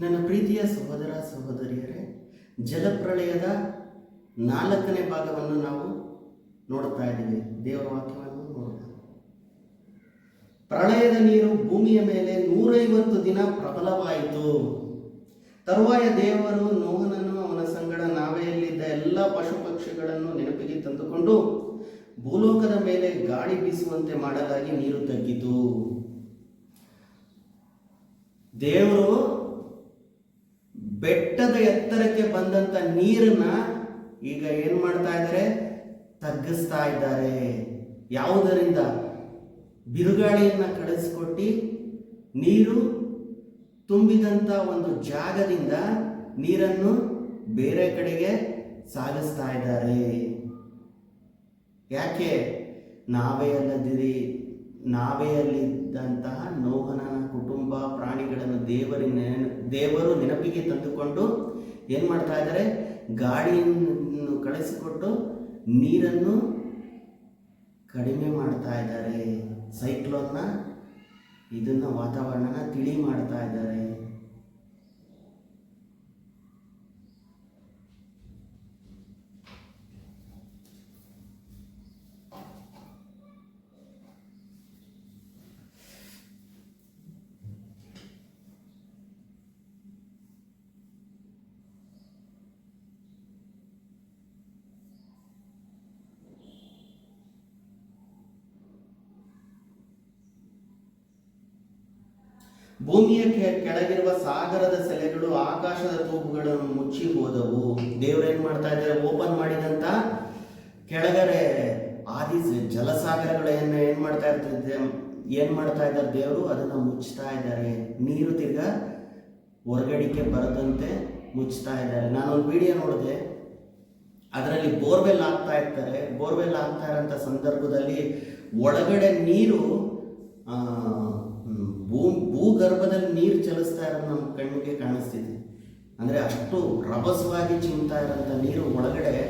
ನನ್ನ ಪ್ರೀತಿಯ ಸಹೋದರ ಸಹೋದರಿಯರೇ, ಜಲಪ್ರಳಯದ ನಾಲ್ಕನೇ ಭಾಗವನ್ನು ನಾವು ನೋಡ್ತಾ ಇದ್ದೀವಿ. ದೇವರ ವಾಕ್ಯವನ್ನು ನೋಡೋಣ. ಪ್ರಳಯದ ನೀರು ಭೂಮಿಯ ಮೇಲೆ ನೂರೈವತ್ತು ದಿನ ಪ್ರಬಲವಾಯಿತು. ತರುವಾಯ ದೇವರು ನೋಹನನ್ನು ಅವನ ಸಂಗಡ ನಾವೆಯಲ್ಲಿದ್ದ ಎಲ್ಲ ಪಶು ಪಕ್ಷಿಗಳನ್ನು ನೆನಪಿಗೆ ತಂದುಕೊಂಡು ಭೂಲೋಕದ ಮೇಲೆ ಗಾಳಿ ಬೀಸುವಂತೆ ಮಾಡಲಾಗಿ ನೀರು ತಗ್ಗಿತು. ದೇವರು ಬೆಟ್ಟದ ಎತ್ತರಕ್ಕೆ ಬಂದಂತ ನೀರನ್ನ ಈಗ ಏನ್ ಮಾಡ್ತಾ ಇದ್ದಾರೆ? ತಗ್ಗಿಸ್ತಾ ಇದ್ದಾರೆ. ಯಾವುದರಿಂದ? ಬಿರುಗಾಳಿಯನ್ನ ಕಳಿಸ್ಕೊಟ್ಟು ನೀರು ತುಂಬಿದಂತ ಒಂದು ಜಾಗದಿಂದ ನೀರನ್ನು ಬೇರೆ ಕಡೆಗೆ ಸಾಗಿಸ್ತಾ ಇದ್ದಾರೆ. ಯಾಕೆ? ನಾವೇ ಅಲ್ಲದಿರಿ. ನಾವೇ ಅಲ್ಲಿದ್ದಂತಹ ನೋಹನ ಕುಟುಂಬ ಪ್ರಾಣಿಗಳನ್ನು ದೇವರಿನ ದೇವರು ನೆನಪಿಗೆ ತಂದುಕೊಂಡು ಏನು ಮಾಡ್ತಾ ಇದ್ದಾರೆ? ಗಾಡಿಯನ್ನು ಕಳಿಸಿಕೊಟ್ಟು ನೀರನ್ನು ಕಡಿಮೆ ಮಾಡ್ತಾ ಇದ್ದಾರೆ. ಸೈಕ್ಲೋನ್ನ ಇದನ್ನು ವಾತಾವರಣನ ತಿಳಿ ಮಾಡ್ತಾ ಇದ್ದಾರೆ. ಭೂಮಿಯ ಕೆಳಗಿರುವ ಸಾಗರದ ಸೆಲೆಗಳು ಆಕಾಶದ ತೂಪುಗಳನ್ನು ಮುಚ್ಚಿ ಹೋದವು. ದೇವರು ಏನ್ ಮಾಡ್ತಾ ಇದ್ದಾರೆ? ಓಪನ್ ಮಾಡಿದಂತ ಕೆಳಗಡೆ ಆದಿ ಜಲಸಾಗರಗಳು ಜಲಸಾಗರಗಳನ್ನ ಏನ್ ಮಾಡ್ತಾ ಇರ್ತಿದ್ದೆ ಏನ್ ಮಾಡ್ತಾ ಇದ್ದಾರೆ ದೇವರು? ಅದನ್ನ ಮುಚ್ತಾ ಇದ್ದಾರೆ. ನೀರು ತಿರ್ಗ ಹೊರಗಡಿಕೆ ಬರದಂತೆ ಮುಚ್ತಾ ಇದ್ದಾರೆ. ನಾನು ಒಂದು ವಿಡಿಯೋ ನೋಡಿದೆ. ಅದರಲ್ಲಿ ಬೋರ್ವೆಲ್ ಆಗ್ತಾ ಇರ್ತಾರೆ. ಬೋರ್ವೆಲ್ ಆಗ್ತಾ ಇರೋಂಥ ಸಂದರ್ಭದಲ್ಲಿ ಒಳಗಡೆ ನೀರು ಆ, ಹ್ಮ್, ಭೂ ಭೂಗರ್ಭದಲ್ಲಿ ನೀರು ಚಲಿಸ್ತಾ ಇರೋದು ನಮ್ಮ ಕಣ್ಣಿಗೆ ಕಾಣಿಸ್ತಿದೆ. ಅಂದರೆ ಅಷ್ಟು ರಭಸವಾಗಿ ಚಿಂತಾ ಇರೋಂಥ ನೀರು ಒಳಗಡೆ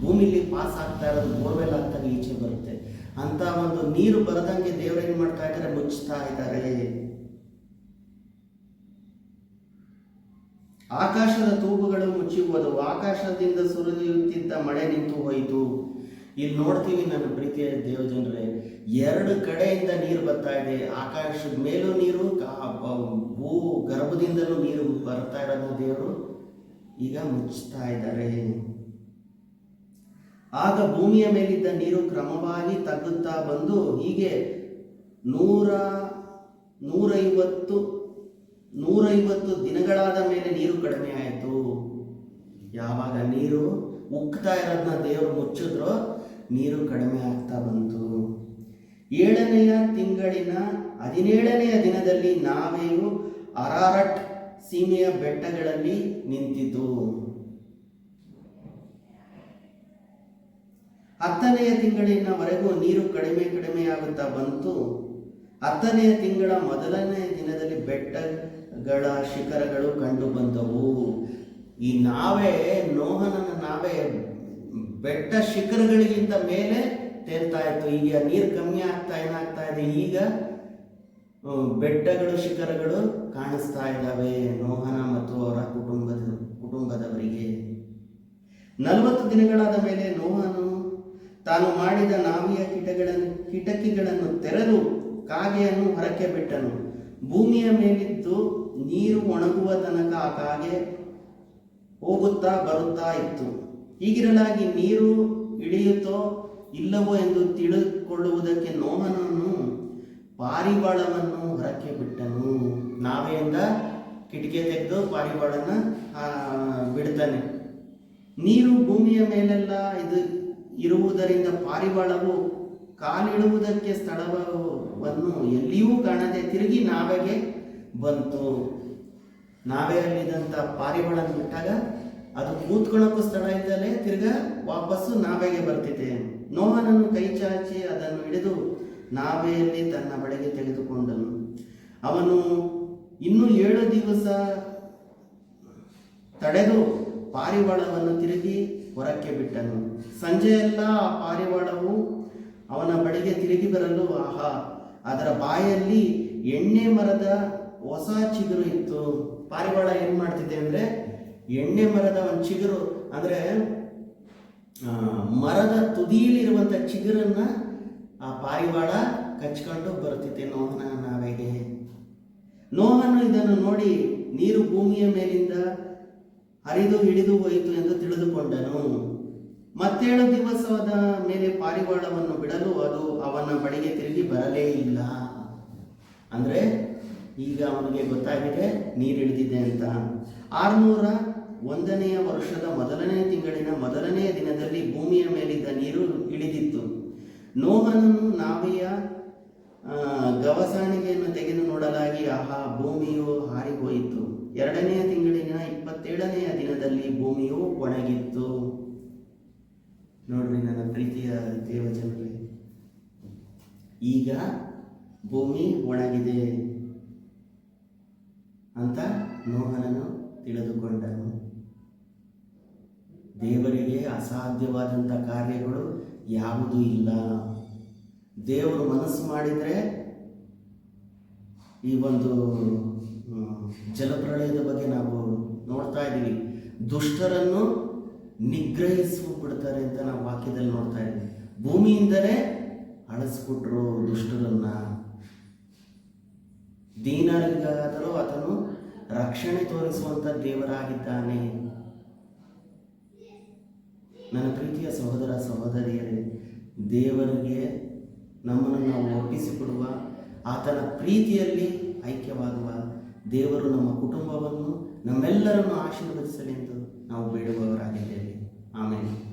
ಭೂಮಿಲಿ ಪಾಸ್ ಆಗ್ತಾ ಇರೋದು ಬೋರ್ವೆಲ್ ಅಂತ ಈಚೆ ಬರುತ್ತೆ. ಅಂತ ಒಂದು ನೀರು ಬರದಂಗೆ ದೇವ್ರು ಏನು ಮಾಡ್ತಾ ಇದ್ದಾರೆ? ಮುಚ್ಚುತ್ತಾ ಇದ್ದಾರೆ. ಆಕಾಶದ ತೂಗುಗಳು ಮುಚ್ಚಿ ಹೋದವು ಆಕಾಶದಿಂದ ಸುರಿಯುತ್ತಿದ್ದ ಮಳೆ ನಿಂತು ಹೋಯಿತು. ಇಲ್ಲಿ ನೋಡ್ತೀವಿ ನನ್ನ ಪ್ರೀತಿಯ ದೇವಜನರೇ, ಎರಡು ಕಡೆಯಿಂದ ನೀರು ಬರ್ತಾ ಇದೆ. ಆಕಾಶದ ಮೇಲೂ ನೀರು ಭೂ ಗರ್ಭದಿಂದಲೂ ನೀರು ಬರ್ತಾ ಇರೋದನ್ನ ದೇವರು. ಈಗ ಮುಚ್ಚುತ್ತಾ ಇದ್ದಾರೆ. ಆಗ ಭೂಮಿಯ ಮೇಲಿದ್ದ ನೀರು ಕ್ರಮವಾಗಿ ತಗ್ಗುತ್ತಾ ಬಂದು ಹೀಗೆ ನೂರ, ನೂರೈವತ್ತು ನೂರೈವತ್ತು ದಿನಗಳಾದ ಮೇಲೆ ನೀರು ಕಡಿಮೆ ಆಯಿತು. ಯಾವಾಗ ನೀರು ಉಕ್ತಾ ಇರೋದನ್ನ ದೇವರು ಮುಚ್ಚಿದ್ರೋ. ನೀರು ಕಡಿಮೆ ಆಗ್ತಾ ಬಂತು. ಏಳನೆಯ ತಿಂಗಳಿನ ಹದಿನೇಳನೆಯ ದಿನದಲ್ಲಿ ನಾವೆಯು ಅರಾರಟ್ ಸೀಮೆಯ ಬೆಟ್ಟಗಳಲ್ಲಿ ನಿಂತಿತು ಹತ್ತನೆಯ ತಿಂಗಳಿನವರೆಗೂ ನೀರು ಕಡಿಮೆ ಕಡಿಮೆಯಾಗುತ್ತಾ ಬಂತು. ಹತ್ತನೆಯ ತಿಂಗಳ ಮೊದಲನೆಯ ದಿನದಲ್ಲಿ ಬೆಟ್ಟಗಳ ಶಿಖರಗಳು ಕಂಡು ಬಂದವು. ಈ ನಾವೇ ನೋಹನನ ನಾವೇ ಬೆಟ್ಟ ಶಿಖರಗಳಿಗಿಂತ ಮೇಲೆ ತೇಲ್ತಾ ಇತ್ತು. ಈಗ ನೀರು ಕಮ್ಮಿ ಆಗ್ತಾ ಏನಾಗ್ತಾ ಇದೆ? ಈಗ ಬೆಟ್ಟಗಳು, ಶಿಖರಗಳು ಕಾಣಿಸ್ತಾ ಇದ್ದಾವೆ. ನೋಹನ ಮತ್ತು ಅವರ ಕುಟುಂಬದ, ಕುಟುಂಬದವರಿಗೆ. ನಲವತ್ತು ದಿನಗಳಾದ ಮೇಲೆ ನೋಹನು ತಾನು ಮಾಡಿದ ನಾವಿಯ ಕಿಟಗಳನ್ನು, ಕಿಟಕಿಗಳನ್ನು ತೆರೆದು ಕಾಗೆಯನ್ನು ಹೊರಕ್ಕೆ ಬಿಟ್ಟನು. ಭೂಮಿಯ ಮೇಲಿದ್ದು ನೀರು ಒಣಗುವ ತನಕ ಆ ಕಾಗೆ ಹೋಗುತ್ತಾ ಬರುತ್ತಾ ಇತ್ತು. ಹೀಗಿರಲಾಗಿ ನೀರು ಇಳಿಯುತ್ತೋ ಇಲ್ಲವೋ ಎಂದು ತಿಳಿದುಕೊಳ್ಳುವುದಕ್ಕೆ ನೋಹನನ್ನು ಪಾರಿವಾಳವನ್ನು ಹೊರಕ್ಕೆ ಬಿಟ್ಟನು. ನಾವೆಯಿಂದ ಕಿಟಕಿ ತೆಗೆದು ಪಾರಿವಾಳನ ಬಿಡ್ತಾನೆ. ನೀರು ಭೂಮಿಯ ಮೇಲೆಲ್ಲ ಇದು ಇರುವುದರಿಂದ ಪಾರಿವಾಳವು ಕಾಲಿಡುವುದಕ್ಕೆ ಸ್ಥಳವನ್ನು ಎಲ್ಲಿಯೂ ಕಾಣದೆ ತಿರುಗಿ ನಾವೆಗೆ ಬಂತು. ನಾವೇ ಅಲ್ಲಿದ್ದಂಥ ಪಾರಿವಾಳನ ಬಿಟ್ಟಾಗ ಅದು ಕೂತ್ಕೊಳ್ಳೋಕ್ಕೂ ಸ್ಥಳ ಇದ್ದಲೇ ತಿರ್ಗಾ ವಾಪಸ್ಸು ನಾವೆಗೆ ಬರ್ತಿದೆ. ನೋಹನನ್ನು ಕೈ ಚಾಚಿ ಅದನ್ನು ಹಿಡಿದು ನಾವೆಯಲ್ಲಿ ತನ್ನ ಬಳಿಗೆ ತೆಗೆದುಕೊಂಡನು. ಅವನು ಇನ್ನು ಏಳು ದಿವಸ ತಡೆದು ಪಾರಿವಾಳವನ್ನು ತಿರುಗಿ ಹೊರಕ್ಕೆ ಬಿಟ್ಟನು. ಸಂಜೆಯೆಲ್ಲ ಆ ಪಾರಿವಾಳವು ಅವನ ಬಳಿಗೆ ತಿರುಗಿ ಬರಲು, ಆಹಾ, ಅದರ ಬಾಯಲ್ಲಿ ಎಣ್ಣೆ ಮರದ ಹೊಸ ಚಿಗುರು ಇತ್ತು. ಪಾರಿವಾಳ ಏನ್ ಮಾಡ್ತಿದೆ ಅಂದ್ರೆ ಎಣ್ಣೆ ಮರದ ಒಂದು ಚಿಗುರು. ಅಂದರೆ ಮರದ ತುದಿಯಲ್ಲಿರುವಂತ ಚಿಗುರನ್ನ ಆ ಪಾರಿವಾಳ ಕಚ್ಕೊಂಡು ಬರುತ್ತಿದೆ ನೋಹನ ನಾವೆಗೆ. ನೋಹನು ಇದನ್ನು ನೋಡಿ ನೀರು ಭೂಮಿಯ ಮೇಲಿಂದ ಹರಿದು ಹಿಡಿದು ಹೋಯಿತು ಎಂದು ತಿಳಿದುಕೊಂಡನು. ಮತ್ತೇಳು ದಿವಸದ ಮೇಲೆ ಪಾರಿವಾಳವನ್ನು ಬಿಡಲು ಅದು ಅವನ ಬಳಿಗೆ ತಿರುಗಿ ಬರಲೇ ಇಲ್ಲ. ಅಂದರೆ, ಈಗ ಅವನಿಗೆ ಗೊತ್ತಾಗಿದೆ, ನೀರಿಳಿದಿದೆ ಅಂತ. ಆರ್ನೂರ ಒಂದನೆಯ ವರ್ಷದ ಮೊದಲನೇ ತಿಂಗಳಿನ ಮೊದಲನೆಯ ದಿನದಲ್ಲಿ ಭೂಮಿಯ ಮೇಲಿದ್ದ ನೀರು ಇಳಿದಿತ್ತು. ನೋಹನನ್ನು ನಾವೆಯ ಗವಸಾಣಿಗೆಯನ್ನು ತೆಗೆದು ನೋಡಲಾಗಿ ಆಹಾ, ಭೂಮಿಯು ಹಾರಿಹೋಯಿತು. ಎರಡನೆಯ ತಿಂಗಳಿನ ಇಪ್ಪತ್ತೇಳನೆಯ ದಿನದಲ್ಲಿ ಭೂಮಿಯು ಒಣಗಿತ್ತು. ನೋಡ್ರಿ ನನ್ನ ಪ್ರೀತಿಯ ದೇವಜನರೇ. ಈಗ ಭೂಮಿ ಒಣಗಿದೆ ಅಂತ ನೋಹನನು ತಿಳಿದುಕೊಂಡನು. ದೇವರಿಗೆ ಅಸಾಧ್ಯವಾದಂಥ ಕಾರ್ಯಗಳು ಯಾವುದೂ ಇಲ್ಲ. ದೇವರು ಮನಸ್ಸು ಮಾಡಿದರೆ ಈ ಒಂದು ಜಲಪ್ರಳಯದ ಬಗ್ಗೆ ನಾವು ನೋಡ್ತಾ ಇದ್ದೀವಿ. ದುಷ್ಟರನ್ನು ನಿಗ್ರಹಿಸಿ ಬಿಡ್ತಾರೆ ಅಂತ ನಾವು ವಾಕ್ಯದಲ್ಲಿ ನೋಡ್ತಾ ಇದ್ದೀವಿ. ಭೂಮಿಯಿಂದಲೇ ಅಳಿಸ್ಬಿಟ್ರು ದುಷ್ಟರನ್ನ. ದೀನರಿಗಾದರೂ ಅದನ್ನು ರಕ್ಷಣೆ ತೋರಿಸುವಂತ ದೇವರಾಗಿದ್ದಾನೆ ನನ್ನ ಪ್ರೀತಿಯ ಸಹೋದರ ಸಹೋದರಿಯರೇ ದೇವರಿಗೆ ನಮ್ಮನ್ನು ನಾವು ಒಪ್ಪಿಸಿಕೊಡುವ ಆತನ ಪ್ರೀತಿಯಲ್ಲಿ ಐಕ್ಯವಾಗುವ ದೇವರು ನಮ್ಮ ಕುಟುಂಬವನ್ನು ನಮ್ಮೆಲ್ಲರನ್ನು ಆಶೀರ್ವದಿಸಲೆಂದು ನಾವು ಬೇಡುವವರಾಗಿದ್ದೇವೆ. ಆಮೇಲೆ